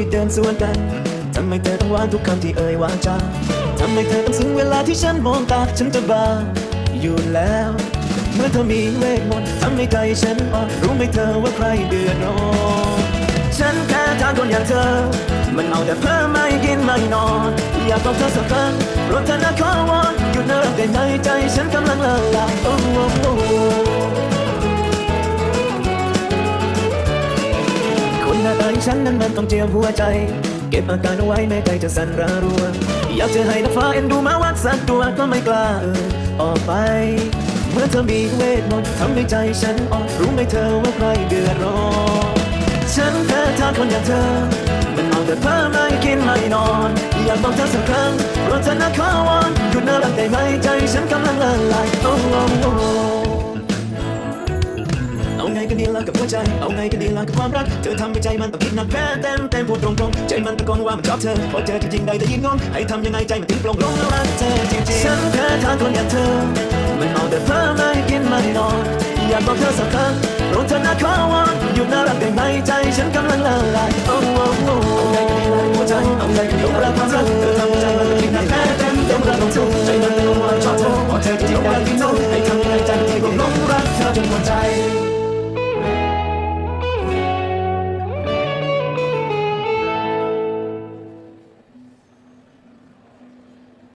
ที่เดินสวนกันทำไมเธอต้องหวานทุกคำที่เอ่ยวาจาทำไมเธอต้องซึ้งเวลาที่ฉันมองตาฉันจะบ้าอยู่แล้ว เมื่อเธอมีเวทมนต์ทำให้ใจฉันอ่อนรู้ไหมเธอว่าใครเดือดร้อนฉันแค่ทางคนอย่างเธอ มันเอาแต่เพิ่มไม่กินไม่นอน อยากบอกเธอสักครั้งรดเธอนะขอวอนหยุดนะรักได้ไหมใจฉันกำลังละลายโอ้โห น้าตาอย่ฉันนั้นมันต้องเจียมหัวใจ เก็บอาการเอาไว้แม้ใจจะสั่นระรัว อยากจะให้น้ำฟ้าเอ็นดูมาวัดสักตัวก็ไม่กล้าเอ่ยออกไป เมื่อเธอมีเวทมนต์ทำให้ใจฉันอ่อนรู้ไหมเธอว่าใครเดือดร้อนฉันแค่ทางคนอย่างเธอ มันเอาแต่เพ้อไม่กินไม่นอน อยากบอกเธอสักครั้งโปรดเธอนะขอวอน หัวใจ เอาไงกันดีล่ะกับความรัก เธอทำให้ใจมันต้องคิดหนักแพ้เต็มเต็มพูดตรงๆ ใจมันตะโกนว่ามันชอบเธอ พอเจอจริงๆได้แต่ยิ่งงงให้ทำยังไงใจมันถึงปลงลงแล้วรักเธอจริงๆฉันแพ้ทางคนอย่างเธอ มันเอาแต่เพ้อไม่กินไม่นอน อยากบอกเธอสักครั้งโปรเธอนะขอวอนหยุดน่ารักได้ไหมใจฉันกำลังละลายโอ้โหเอาไงกันดีล่ะหัวใจ เอาไงกันดีล่ะความรัก เธอทำให้ใจมันต้องคิดหนักแพ้เต็มเต็มพูดตรงๆใจมันตะโกนว่ามันชอบเธอพอเจอจริงๆได้ยิ่งงงให้ทำยังไงใจมันถึงปลงลงรักเธอจนหัวใจ